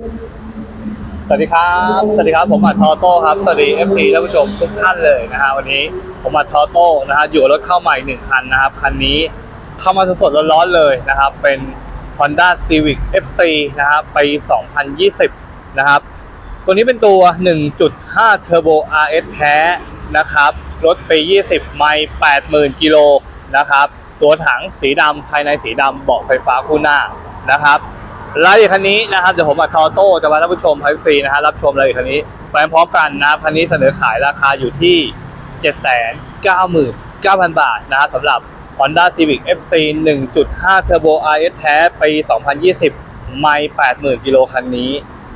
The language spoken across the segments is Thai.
สวัสดีครับ สวัสดีครับ ผมอัดทอโต้ครับ สวัสดี FC ท่านผู้ชมทุกท่านเลยนะฮะวันนี้ผมอัดทอโต้นะฮะอยู่รถเข้าใหม่หนึ่งคันนะครับ คันนี้เข้ามาสดๆร้อนๆเลยนะครับ เป็น Honda Civic FC นะครับปี 2020 นะครับ ตัวนี้เป็นตัว 1.5 Turbo RS แท้นะครับ รถปี 20 ไมล์ 80,000 กิโลนะครับ ตัวถังสีดำภายในสีดำเบาะไฟฟ้าคู่หน้านะครับ รายละเอียดคันนี้นะครับเดี๋ยวผมอัดทอโต้จะมาท่านผู้ชมให้ฟรีนะฮะรับชมรายละเอียดคันนี้ไปพร้อมกันนะครับคันนี้เสนอขายราคาอยู่ที่ 799,000 บาทนะครับสำหรับ Honda Civic FC 1.5 Turbo RS แท้ปี 2020 ไม่ 80,000 กิโลคันนี้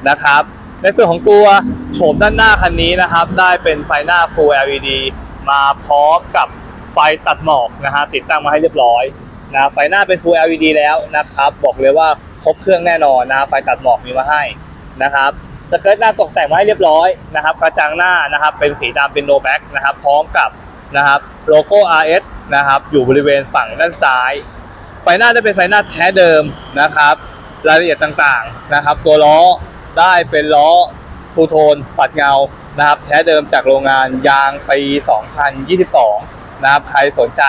นะครับ ในส่วนของตัวโฉมด้านหน้าคันนี้นะครับ ได้เป็นไฟหน้า Full LED มาพร้อมกับไฟตัดหมอกนะฮะติดตั้งมาให้เรียบร้อยนะไฟหน้าเป็น Full LED แล้วนะครับ บอกเลยว่า ครบเครื่องแน่นอนนะไฟตัดหมอกมีมาให้นะครับสเกิร์ตหน้าตกแต่งมาให้เรียบร้อยนะครับกระจังหน้านะครับเป็นสีดำเป็นโนแบ็กนะครับพร้อมกับนะครับโลโก้ RS นะครับอยู่บริเวณฝั่งด้านซ้าย ไฟหน้าจะเป็นไฟหน้าแท้เดิมนะครับรายละเอียดต่างๆนะครับ ตัวล้อได้เป็นล้อทูโทนปัดเงานะครับแท้เดิมจากโรงงานยางปี 2022 นะครับใครสนใจ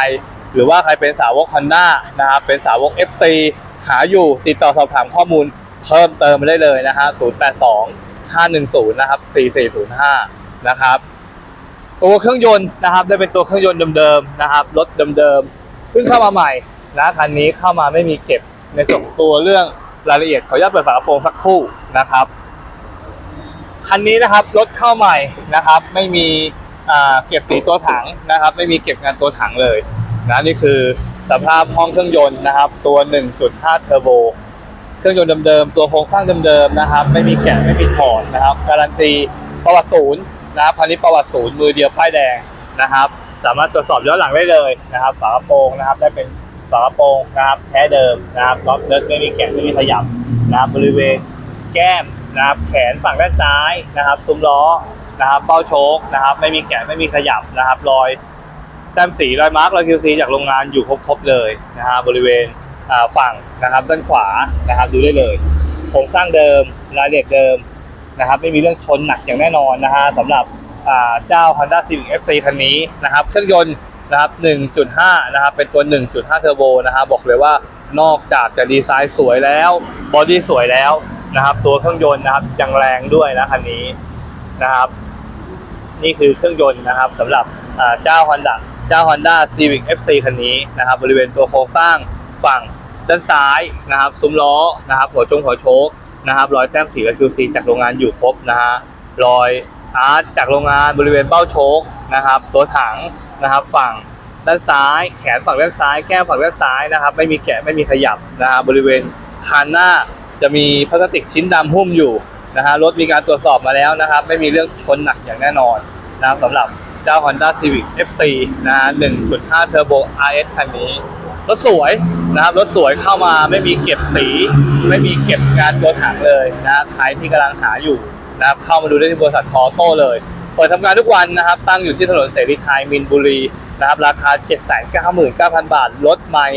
หรือว่าใครเป็นสาวก Honda นะครับเป็นสาวก FC หาอยู่ติดต่อสอบถามข้อมูลเพิ่มเติมมาได้เลยนะฮะ082 510นะครับ4405นะครับตัวเครื่องยนต์นะครับได้เป็นตัวเครื่องยนต์เดิมๆนะครับรถเดิมๆเพิ่งเข้ามาใหม่นะคันนี้เข้ามาไม่มีเก็บในส่วนของตัวเรื่องรายละเอียดขออนุญาตเปิดฝากระโปรงสักครู่นะครับคันนี้นะครับรถเข้าใหม่นะครับ ไม่มีเก็บสีตัวถังนะครับ ไม่มีเก็บงานตัวถังเลยนะนี่คือ สภาพห้องเครื่องยนต์นะครับ ตัว 1.5 เทอร์โบ เครื่องยนต์เดิมๆ ตัวโครงสร้างเดิมๆนะครับ ไม่มีแกะไม่มีถอดนะครับ การันตีประวัติศูนย์นะครับคันนี้ประวัติศูนย์มือเดียวป้ายแดงนะครับ สามารถตรวจสอบย้อนหลังได้เลยนะครับฝากระโปรงนะครับ ได้เป็นฝากระโปรงนะครับแท้เดิมนะครับล็อกเลิกไม่มีแกะไม่มีขยับนะครับบริเวณแก้มนะครับแขนฝั่งด้านซ้ายนะครับซุ้มล้อนะครับเป้าโชคนะครับ ไม่มีแกะไม่มีขยับนะครับรอย แต้มสีรอยมาร์กรอย QC จากโรงงานอยู่ครบๆเลยนะฮะบริเวณฝั่งนะครับด้านขวานะครับดูได้เลยโครงสร้างเดิมรายละเอียดเดิมนะครับไม่มีเรื่องชนหนักอย่างแน่นอนนะฮะสำหรับอ่าเจ้า Honda Civic FC คันนี้นะครับเครื่องยนต์นะครับ 1.5 นะครับ เป็นตัว 1.5 เทอร์โบนะครับบอกเลยว่านอกจากจะดีไซน์สวยแล้ว บอดี้สวยแล้วนะครับ ตัวเครื่องยนต์นะครับยังแรงด้วยนะคันนี้นะครับ นี่คือเครื่องยนต์นะครับสำหรับเจ้า Honda เจ้า Honda Civic FC คันนี้นะครับบริเวณตัวโครงสร้างฝั่งด้านซ้ายนะครับซุ้มล้อนะครับหัวจงหัวโชคนะครับรอยแต้มสีและ QC จากโรงงานอยู่ครบนะฮะรอยอาร์ตจากโรงงานบริเวณเบ้าโชคนะครับตัวถังนะครับฝั่งด้านซ้าย แขนฝั่งด้านซ้าย แก้มฝั่งด้านซ้ายนะครับไม่มีแกะไม่มีขยับนะครับบริเวณคานหน้าจะมีพลาสติกชิ้นดำหุ้มอยู่นะฮะรถมีการตรวจสอบมาแล้วนะครับ ไม่มีเรื่องชนหนักอย่างแน่นอนนะครับสำหรับ เจ้า Honda Civic FC นะฮะ1.5 Turbo RS คันนี้ รถสวยนะครับ รถสวยเข้ามาไม่มีเก็บสี ไม่มีเก็บงานตัวถังเลยนะครับใครที่กำลังหาอยู่นะครับเข้ามาดูได้ที่บริษัทคอโต้เลย เปิดทำการทุกวันนะครับ ตั้งอยู่ที่ถนนเสรีไทยมินบุรีนะครับ ราคา 799,000 บาทรถใหม่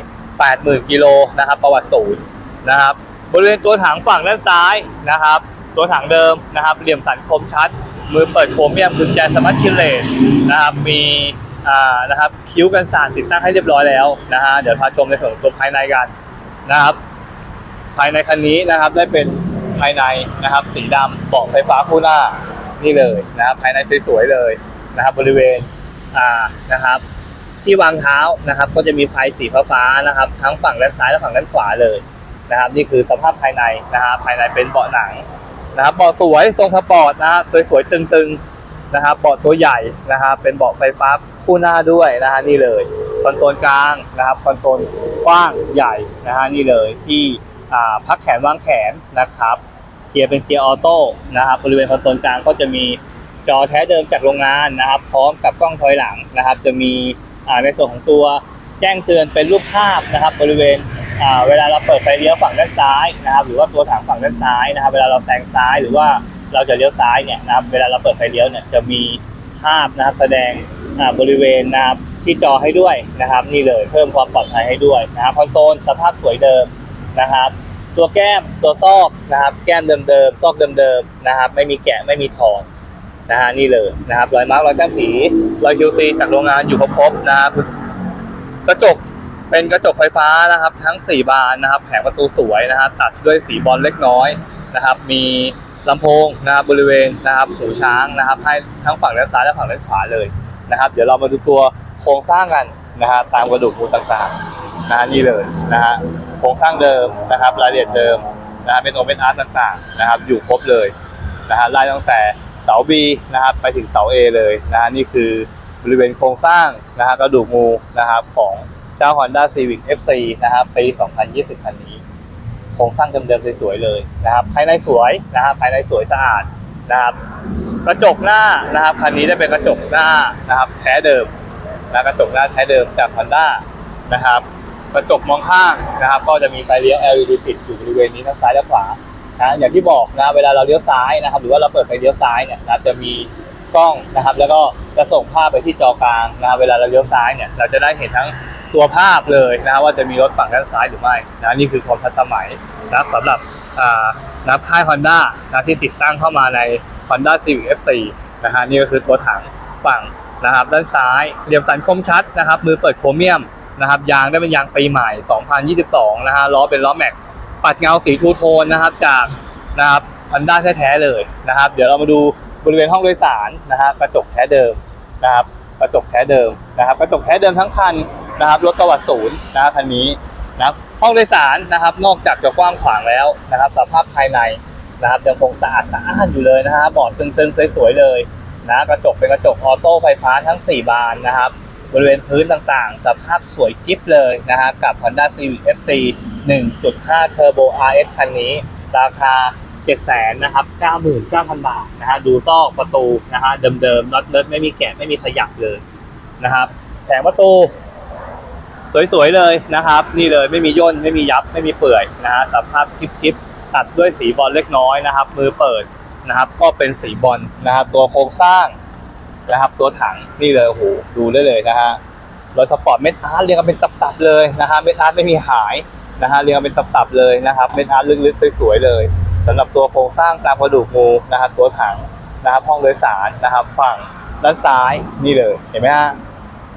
80,000 กิโลนะครับ ประวัติศูนย์นะครับ บริเวณตัวถังฝั่งด้านซ้ายนะครับ ตัวถังเดิมนะครับ เหลี่ยมสันคมชัด มือเปิดโครเมียมกุญแจสมาร์ทคิลเลสนะครับมีอ่านะครับคิ้วกันสานติดตั้งให้เรียบร้อยแล้วนะฮะเดี๋ยวพาชมในส่วนของตัวภายในกันนะครับ ภายในคันนี้นะครับได้เป็นภายในนะครับ สีดำเบาะไฟฟ้าคู่หน้านี่เลยนะครับภายในสวยๆเลยนะครับ บริเวณอ่านะครับ ที่วางเท้านะครับ ก็จะมีไฟสีฟ้านะครับ ทั้งฝั่งด้านซ้ายและฝั่งด้านขวาเลยนะครับ นี่คือสภาพภายในนะฮะภายในเป็นเบาะหนัง นะครับเบาะสวยทรงสปอร์ตนะฮะสวยๆตึงๆนะครับเบาะตัวใหญ่นะครับเป็นเบาะไฟฟ้าคู่หน้าด้วยนะฮะนี่เลยคอนโซลกลางนะครับคอนโซลกว้างใหญ่นะฮะนี่เลยที่พักแขนวางแขนนะครับเกียร์เป็นเกียร์ออโต้นะครับบริเวณคอนโซลกลางก็จะมีจอแท้เดิมจากโรงงานนะครับ พร้อมกับกล้องถอยหลังนะครับ จะมีในส่วนของตัวแจ้งเตือนเป็นรูปภาพนะครับ บริเวณ เวลาเราเปิดไฟเลี้ยวฝั่งด้านซ้ายนะครับ หรือว่าตัวถังฝั่งด้านซ้ายนะครับ เวลาเราแซงซ้ายหรือว่าเราจะเลี้ยวซ้ายเนี่ยนะครับ เวลาเราเปิดไฟเลี้ยวเนี่ยจะมีภาพนะครับแสดงบริเวณนะครับที่จอให้ด้วยนะครับ นี่เลยเพิ่มความปลอดภัยให้ด้วยนะครับคอนโซลสภาพสวยเดิมนะครับ ตัวแก้มตัวซอกนะครับ แก้มเดิมๆซอกเดิมๆนะครับ ไม่มีแกะไม่มีถอดนะฮะนี่เลยนะครับรอยมาร์กรอยแต้มสีรอย QC จากโรงงานอยู่ครบๆนะครับกระจก เป็นกระจกไฟฟ้านะครับ ทั้ง 4 บานนะครับ แผงประตูสวยนะฮะตัดด้วยสีบอลเล็กน้อยนะครับ มีลำโพงนะครับบริเวณนะครับหูช้างนะครับ ให้ทั้งฝั่งด้านซ้ายและฝั่งด้านขวาเลยนะครับ เดี๋ยวเรามาดูตัวโครงสร้างกันนะฮะตามกระดูกมูลต่างๆนะฮะนี่เลยนะฮะโครงสร้างเดิมนะครับ รายละเอียดเดิมนะฮะเป็นโอเ n นอาร์ตต่างๆนะครับ อยู่ครบเลยนะฮะไล่ตั้งแต่เสา B นะครับไปถึงเสา A เลยนะฮะนี่คือบริเวณโครงสร้างนะฮะกระดูกงูนะครับของ เจ้า Honda Civic FC นะครับปี 2020 คันนี้ โครงสร้างเดิมๆสวยๆเลยนะครับ ภายในสวยนะครับ ภายในสวยสะอาดนะครับ กระจกหน้านะครับคันนี้ได้เป็นกระจกหน้านะครับแท้เดิมนะกระจกหน้าแท้เดิมจาก Honda นะครับ กระจกมองข้างนะครับ ก็จะมีไฟเลี้ยว LED ติดอยู่บริเวณนี้ทั้งซ้ายและขวานะอย่างที่บอกนะเวลาเราเลี้ยวซ้ายนะครับ หรือว่าเราเปิดไฟเลี้ยวซ้ายเนี่ยนะจะมีกล้องนะครับ แล้วก็จะส่งภาพไปที่จอกลางนะครับเวลาเราเลี้ยวซ้ายเนี่ยเราจะได้เห็นทั้ง ตัวภาพเลยนะครับว่าจะมีรถฝั่งด้านซ้ายหรือไม่นะนี่คือความทันสมัยนะสำหรับนะครับค่าย Honda นะที่ติดตั้งเข้ามาใน Honda Civic F4 นะฮะนี่ก็คือตัวถังฝั่งนะครับด้านซ้ายเหลี่ยมสันคมชัดนะครับมือเปิดโครเมียมนะครับยางได้เป็นยางปีใหม่ 2022 นะฮะล้อเป็นล้อแม็กปัดเงาสีทูโทนนะครับจากนะครับ Honda แท้ๆเลยนะครับ เดี๋ยวเรามาดูบริเวณห้องโดยสารนะฮะกระจกแท้เดิมนะครับกระจกแท้เดิมนะครับกระจกแท้เดิมทั้งคัน นะครับรถประวัติศูนย์นะครับคันนี้นะครับห้องโดยสารนะครับ นอกจากจะกว้างขวางแล้วนะครับ สภาพภายในนะครับยังคงสะอาดสะอ้านอยู่เลยนะฮะเบาะตึงๆสวยๆเลยนะกระจกเป็นกระจกออโต้ไฟฟ้าทั้ง 4 บานนะครับ บริเวณพื้นต่างๆ สภาพสวยกิ๊บเลยนะฮะกับ Honda Civic FC 1.5 Turbo RS คันนี้ ราคา700,000นะครับ 99,000 บาทนะฮะดูซอกประตูนะฮะเดิมๆน็อตเลิศไม่มีแกะไม่มีขยับเลยนะครับแผงประตู สวยๆเลยนะครับ นี่เลยไม่มีย่นไม่มียับไม่มีเปื่อยนะฮะสภาพกิ๊บๆตัดด้วยสีบอลเล็กน้อยนะครับ มือเปิดนะครับ ก็เป็นสีบอลนะครับ ตัวโครงสร้างนะครับ ตัวถังนี่เลยโอ้โหดูได้เลยนะฮะรถสปอร์ตเม็ดอาร์ตเรียงกันเป็นตับๆเลยนะฮะเม็ดอาร์ตไม่มีหายนะฮะเรียงกันเป็นตับๆเลยนะครับเม็ดอาร์ตลึกๆสวยๆเลยสำหรับตัวโครงสร้างตามกระดูกงูนะครับตัวถังนะครับห้องโดยสารนะครับ ฝั่งด้านซ้ายนี่เลยเห็นไหมฮะ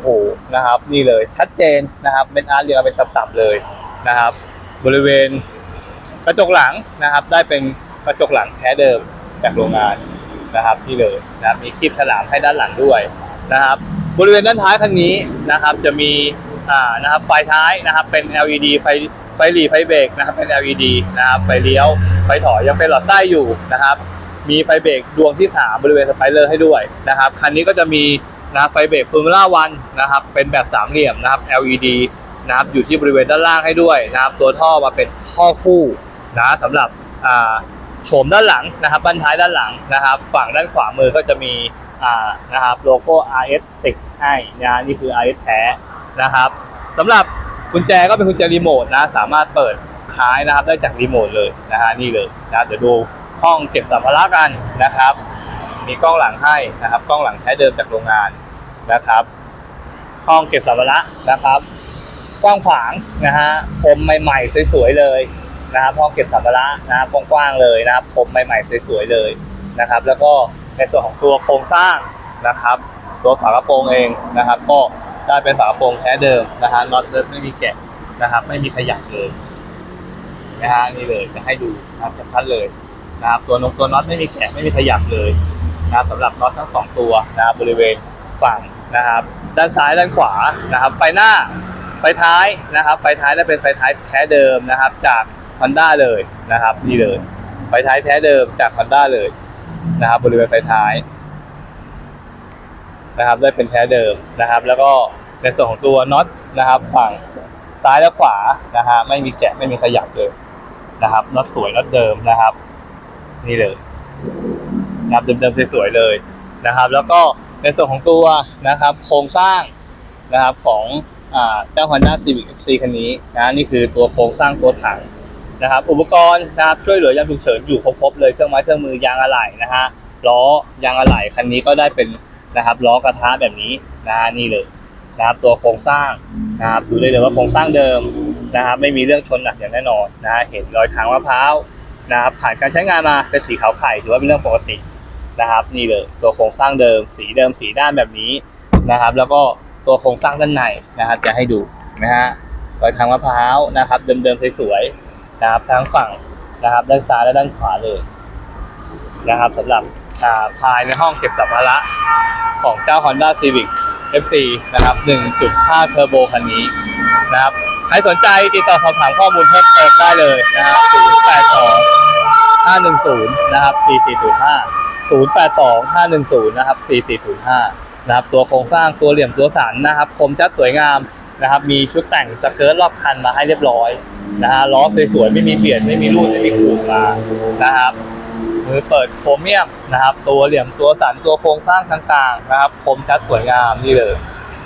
โอ้โหนะครับ นี่เลยชัดเจนนะครับเป็นอาร์ตเรียงเป็นตับๆเลยนะครับ บริเวณกระจกหลังนะครับ ได้เป็นกระจกหลังแท้เดิมจากโรงงานนะครับนี่เลยนะครับมีคลิปฉลามให้ด้านหลังด้วยนะครับ บริเวณด้านท้ายคันนี้นะครับ จะมีอ่านะครับไฟท้ายนะครับ เป็น LED ไฟไฟหลีไฟเบรกนะครับ เป็น LED นะครับ ไฟเลี้ยว ไฟถอยยังเป็นหลอดใต้อยู่นะครับ มีไฟเบรกดวงที่ 3 บริเวณสไปเลอร์ให้ด้วยนะครับ คันนี้ก็จะมี นะไฟเบรกฟอร์มูล่าวันนะครับเป็นแบบสามเหลี่ยมนะครับ LED นะครับอยู่ที่บริเวณด้านล่างให้ด้วยนะครับตัวท่อมาเป็นท่อคู่นะสำหรับอ่าโฉมด้านหลังนะครับบั้นท้ายด้านหลังนะครับ ฝั่งด้านขวามือก็จะมีอ่านะครับโลโก้ RS ติดให้นะนี่คือ RS แท้นะครับสำหรับกุญแจก็เป็นกุญแจรีโมทนะสามารถเปิดท้ายนะครับได้จากรีโมทเลยนะฮะนี่เลยนะเดี๋ยวดูห้องเก็บสัมภาระกันนะครับ มีกล้องหลังให้นะครับกล้องหลังแท้เดิมจากโรงงาน นะครับ ห้องเก็บสัมภาระนะครับ กว้างขวางนะฮะผมใหม่ๆสวยๆเลยนะครับห้องเก็บสัมภาระนะครับกว้างๆเลยนะครับผมใหม่ๆสวยๆเลยนะครับ แล้วก็ในส่วนของตัวโครงสร้างนะครับ ตัวฝากระโปรงเองนะครับ ก็ได้เป็นฝากระโปรงแท้เดิมนะฮะน็อตเดิมไม่มีแกะนะครับ ไม่มีขยับเลยนะฮะนี่เลยจะให้ดูนะครับชัดๆเลยนะครับตัวนงตัวน็อตไม่มีแกะไม่มีขยับเลยนะครับสำหรับน็อตทั้งสองตัวนะครับบริเวณ ฝั่งนะครับ ด้านซ้ายด้านขวานะครับ ไฟหน้าไฟท้ายนะครับ ไฟท้ายได้เป็นไฟท้ายแท้เดิมนะครับ จาก Honda เลยนะครับนี่เลย ไฟท้ายแท้เดิมจาก Honda เลยนะครับ บริเวณไฟท้ายนะครับ ได้เป็นแท้เดิมนะครับ แล้วก็ในส่วนของตัวน็อตนะครับ ฝั่งซ้ายและขวานะฮะไม่มีแกะไม่มีขยับเลยนะครับน็อตสวยน็อตเดิมนะครับ นี่เลยนะครับเดิมๆสวยๆเลยนะครับ แล้วก็ ในส่วนของตัวนะครับโครงสร้างนะครับของอ่าเจ้า Honda Civic FC คันนี้นะนี่คือตัวโครงสร้างตัวถังนะครับอุปกรณ์นะครับช่วยเหลือยามฉุกเฉินอยู่ครบๆเลยเครื่องไม้เครื่องมือยางอะไหล่นะฮะล้อยางอะไหล่คันนี้ก็ได้เป็นนะครับล้อกระทะแบบนี้นะนี่เลยนะครับตัวโครงสร้างนะครับดูได้เลยว่าโครงสร้างเดิมนะครับไม่มีเรื่องชนหนักอย่างแน่นอนนะฮะเห็นรอยทางมะพร้าวนะครับผ่านการใช้งานมาเป็นสีขาวไข่ถือว่าเป็นเรื่องปกติ นะครับนี่เลยตัวโครงสร้างเดิม สีเดิมสีด้านแบบนี้นะครับ แล้วก็ตัวโครงสร้างด้านในนะครับ จะให้ดูนะฮะรอยทางมะพร้าวนะครับ เดิมๆสวยๆนะครับทั้งฝั่งนะครับ ด้านซ้ายและด้านขวาเลยนะครับสำหรับภายในห้องเก็บสัมภาระของเจ้า Honda Civic FC นะครับ 1.5 Turbo คันนี้นะครับใครสนใจติดต่อสอบถามข้อมูลเพิ่มเติมได้เลยนะครับ 082 510 นะครับ 4405 082 510นะครับ4405นะครับตัวโครงสร้างตัวเหลี่ยมตัวสันนะครับคมชัดสวยงามนะครับมีชุดแต่งสเกิร์ตรอบคันมาให้เรียบร้อยนะฮะล้อสวยๆไม่มีเบียดไม่มีรูดไม่มีขูดมานะครับมือเปิดโครเมียมนะครับ ตัวเหลี่ยมตัวสันตัวโครงสร้างต่างๆนะครับคมชัดสวยงามนี่เลย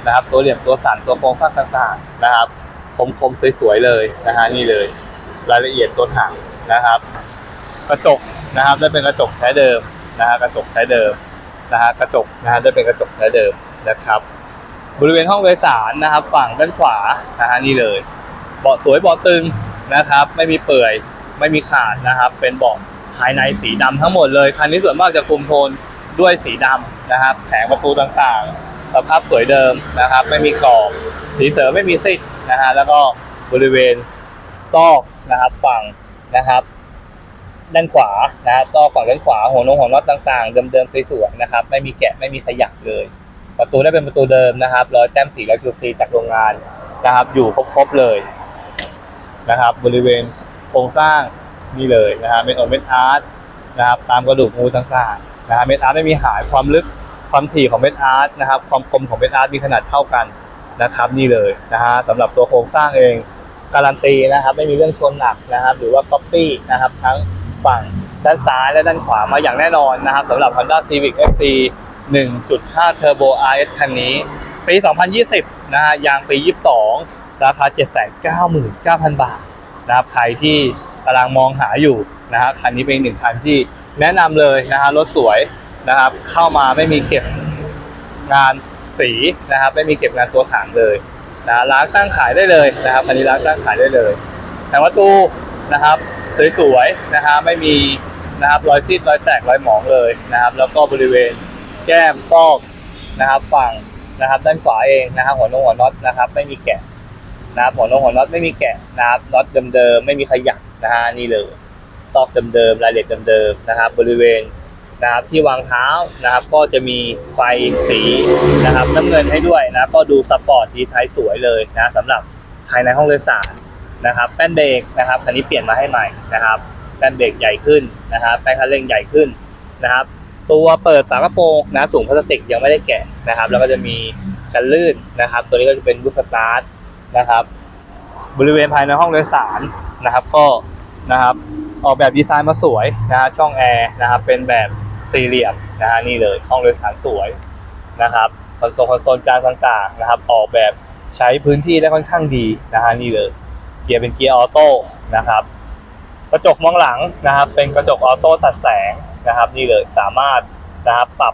นะครับ ตัวเหลี่ยมตัวสันตัวโครงสร้างต่างๆนะครับ คมคมๆสวยๆเลยนะฮะนี่เลย รายละเอียดตัวถังนะครับ กระจกนะครับได้เป็นกระจกแท้เดิม นะฮะกระจกแท้เดิมนะฮะกระจกนะฮะได้เป็นกระจกแท้เดิมนะครับ บริเวณห้องโดยสารนะครับ ฝั่งด้านขวานะฮะนี่เลย เบาะสวยเบาะตึงนะครับ ไม่มีเปื่อยไม่มีขาดนะครับ เป็นเบาะภายในสีดำทั้งหมดเลยคันนี้ส่วนมากจะคุมโทนด้วยสีดำนะครับ แผงประตูต่างๆ สภาพสวยเดิมนะครับ ไม่มีกรอบสีเสริมไม่มีซิดนะฮะแล้วก็บริเวณซอกนะครับฝั่งนะครับ ด้านขวานะฮะซอกฝั่งด้านขวาหัวนงหัวน็อตต่างๆ เดิมๆสวยๆนะครับ ไม่มีแกะไม่มีขยับเลย ประตูได้เป็นประตูเดิมนะครับร้อยแต้มสีร้อยคิวซีจากโรงงานนะครับ อยู่ครบๆเลยนะครับ บริเวณโครงสร้างนี่เลยนะฮะเม็ดโอเม็ดอาร์ตนะครับ ตามกระดูกงูต่างๆนะฮะเม็ดอาร์ตไม่มีหายความลึกความถี่ของเม็ดอาร์ตนะครับ ความคมของเม็ดอาร์ตมีขนาดเท่ากันนะครับ นี่เลยนะฮะสำหรับตัวโครงสร้างเองการันตีนะครับ ไม่มีเรื่องชนหนักนะครับ หรือว่าก๊อปปี้นะครับ ทั้ง ฝั่งด้านซ้ายและด้านขวามาอย่างแน่นอนนะครับสำหรับ Honda Civic FC 1.5 Turbo RS คันนี้ ปี 2020 นะฮะยางปี 22 ราคา 799,000 บาทนะครับใครที่กำลังมองหาอยู่นะฮะคันนี้เป็นอีกหนึ่งคันที่แนะนำเลยนะฮะรถสวยนะครับ เข้ามาไม่มีเก็บงานสีนะครับ ไม่มีเก็บงานตัวถังเลยนะล้างตั้งขายได้เลยนะครับคันนี้ล้างตั้งขายได้เลยแผงประตูนะครับ สวยๆนะฮะไม่มีนะครับรอยซีดรอยแตกรอยหมองเลยนะครับ แล้วก็บริเวณแก้มซอกนะครับ ฝั่งนะครับ ด้านขวาเองนะครับหัวนงหัวน็อตนะครับ ไม่มีแกะนะครับหัวนงหัวน็อตไม่มีแกะนะครับน็อตเดิมๆไม่มีขยับนะฮะนี่เลยซอกเดิมๆรายละเอียดเดิมๆนะครับ บริเวณนะครับที่วางเท้านะครับ ก็จะมีไฟสีนะครับ น้ำเงินให้ด้วยนะก็ดูสปอร์ตดีไซน์สวยเลยนะสำหรับภายในห้องโดยสาร นะครับแป้นเบรกนะครับคันนี้เปลี่ยนมาให้ใหม่นะครับแป้นเบรกใหญ่ขึ้นนะครับแป้นคันเร่งใหญ่ขึ้นนะครับ ตัวเปิดฝากระโปรงนะครับถุงพลาสติกยังไม่ได้แกะนะครับ แล้วก็จะมีกันลื่นนะครับ ตัวนี้ก็จะเป็นบูสตาร์ทนะครับ บริเวณภายในห้องโดยสารนะครับ ก็นะครับออกแบบดีไซน์มาสวยนะฮะช่องแอร์นะครับเป็นแบบสี่เหลี่ยมนะฮะนี่เลยห้องโดยสารสวยนะครับคอนโซลคอนโซลจานต่างๆนะครับ ออกแบบใช้พื้นที่ได้ค่อนข้างดีนะฮะนี่เลย เกียร์เป็นเกียร์ออโต้นะครับ กระจกมองหลังนะครับ เป็นกระจกออโต้ตัดแสงนะครับ นี่เลยสามารถนะครับปรับ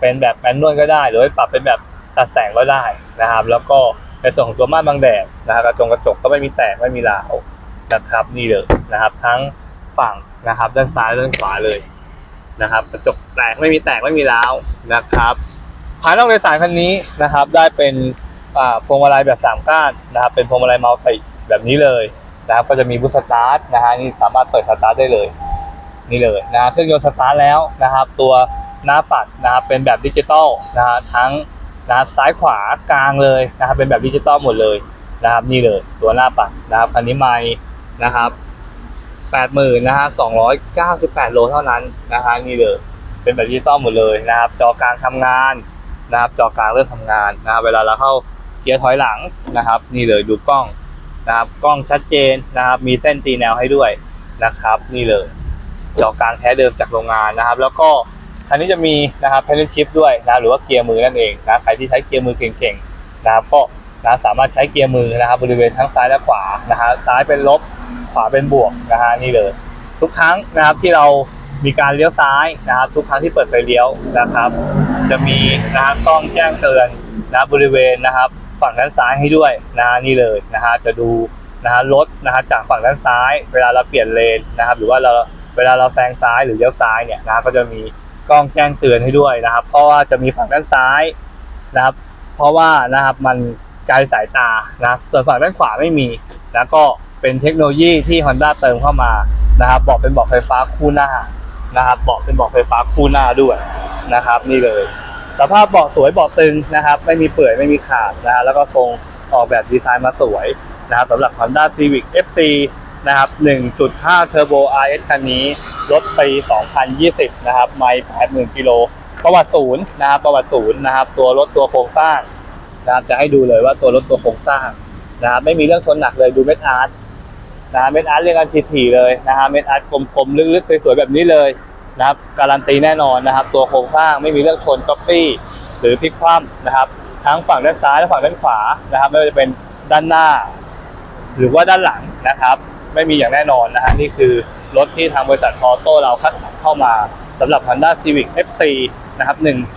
เป็นแบบแมนนวลก็ได้ หรือปรับเป็นแบบตัดแสงก็ได้นะครับ แล้วก็ในส่วนของตัวม่านบังแดดนะครับกระจกกระจกก็ไม่มีแตกไม่มีราวนะครับนี่เลยนะครับ ทั้งฝั่งนะครับ ด้านซ้ายด้านขวาเลยนะครับ กระจกแตกไม่มีแตกไม่มีราวนะครับภายนอกโดยสารคันนี้นะครับ ได้เป็นพวงมาลัยแบบสามก้านนะครับ เป็นพวงมาลัยมัลติ แบบนี้เลยนะครับก็จะมีบูสตาร์ทนะฮะนี่สามารถเปิดสตาร์ทได้เลย นี่เลยนะเครื่องยนต์สตาร์ทแล้วนะครับ ตัวหน้าปัดนะครับเป็นแบบดิจิตอลนะฮะทั้งนะครับซ้ายขวากลางเลยนะครับเป็นแบบดิจิตอลหมดเลยนะครับ นี่เลยตัวหน้าปัดนะครับคันนี้ไม่นะครับแปดหมื่นนะฮะสองร้อยเก้าสิบแปดโลเท่านั้นนะฮะนี่เลยเป็นแบบดิจิตอลหมดเลยนะครับ จอกลางทำงานนะครับ จอกลางเริ่มทำงานนะครับเวลาเราเข้าเกียร์ถอยหลังนะครับ นี่เลยดูกล้อง นะครับกล้องชัดเจนนะครับ มีเส้นตีแนวให้ด้วยนะครับ นี่เลยจอกลางแท้เดิมจากโรงงานนะครับ แล้วก็คันนี้จะมีนะครับเพลนชิพด้วยนะหรือว่าเกียร์มือนั่นเองนะใครที่ใช้เกียร์มือเก่งๆนะครับก็นะสามารถใช้เกียร์มือนะครับ บริเวณทั้งซ้ายและขวานะฮะซ้ายเป็นลบขวาเป็นบวกนะฮะนี่เลย ทุกครั้งนะครับที่เรามีการเลี้ยวซ้ายนะครับ ทุกครั้งที่เปิดไฟเลี้ยวนะครับ จะมีนะครับกล้องแจ้งเตือนนะบบริเวณนะครับ ฝั่งด้านซ้ายให้ด้วยนะฮะนี่เลยนะฮะจะดูนะฮะรถนะฮะจากฝั่งด้านซ้าย เวลาเราเปลี่ยนเลนนะครับ หรือว่าเราเวลาเราแซงซ้ายหรือเลี้ยวซ้ายเนี่ยนะฮะก็จะมีกล้องแจ้งเตือนให้ด้วยนะครับ เพราะว่าจะมีฝั่งด้านซ้ายนะครับ เพราะว่านะครับมันไกลสายตานะส่วนฝั่งด้านขวาไม่มีนะก็เป็นเทคโนโลยีที่ Honda เติมเข้ามานะครับบอกเป็นบอกไฟฟ้าคู่หน้านะครับบอกเป็นบอกไฟฟ้าคู่หน้าด้วยนะครับ นี่เลย สภาพเบาะสวยเบาะตึงนะครับ ไม่มีเปื่อยไม่มีขาดนะฮะแล้วก็ทรงออกแบบดีไซน์มาสวยนะครับสำหรับ Honda Civic FC นะครับ 1.5 Turbo RS คันนี้ รถปี 2020 นะครับ ไม่ 80,000 กิโล ประวัติศูนย์นะครับ ประวัติศูนย์นะครับ ตัวรถตัวโครงสร้างนะครับจะให้ดูเลยว่าตัวรถตัวโครงสร้างนะครับ ไม่มีเรื่องชนหนักเลย ดูเม็ดอาร์ตนะเม็ดอาร์ตเรียกกันทีๆเลยนะฮะ เม็ดอาร์ตกลมๆ ลึกๆ สวยๆ แบบนี้เลย นะครับการันตีแน่นอนนะครับ ตัวโครงสร้างไม่มีเรื่องชนก๊อปปี้หรือพลิกคว่ำนะครับ ทั้งฝั่งด้านซ้ายและฝั่งด้านขวานะครับไม่ว่าจะเป็นด้านหน้า หรือว่าด้านหลังนะครับ ไม่มีอย่างแน่นอนนะฮะนี่คือรถที่ทางบริษัทออโต้เราคัดสรรเข้ามาสำหรับ Honda Civic FC นะครับ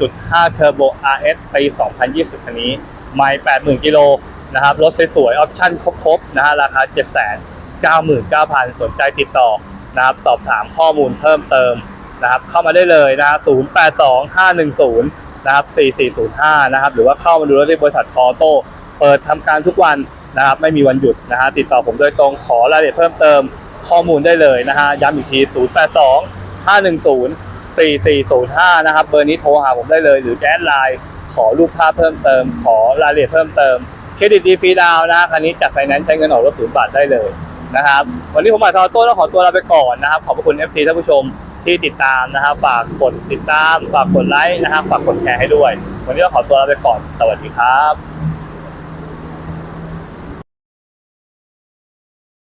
1.5 Turbo RS ปี 2020 คันนี้ ไม่80,000 กิโลนะครับ รถสวยๆ ออปชั่นครบๆ นะฮะ ราคา 799,000 สนใจติดต่อนะครับ สอบถามข้อมูลเพิ่มเติม นะครับเข้ามาได้เลยนะฮะ082510นะครับ4405นะครับหรือว่าเข้ามาดูรถที่บริษัทออโต้เปิดทำการทุกวันนะครับไม่มีวันหยุดนะฮะติดต่อผมโดยตรงขอรายละเอียดเพิ่มเติมข้อมูลได้เลยนะฮะย้ำอีกที082 510 4405นะครับเบอร์นี้โทรหาผมได้เลยหรือแอดไลน์ขอรูปภาพเพิ่มเติม ขอรายละเอียดเพิ่มเติมเครดิตดีฟรีดาวนะคันนี้จัดไฟแนนซ์ใช้เงินออกรถศูนย์บาทได้เลยนะครับ วันนี้ผมมาทอต้ต้องขอตัวลาไปก่อนนะครับ ขอบพระคุณ FC ท่านผู้ชม ที่ติดตามนะครับฝากกดติดตาม ฝากกดไลค์นะครับฝากกดแชร์ให้ด้วย วันนี้เราขอตัวลาไปก่อน สวัสดีครับ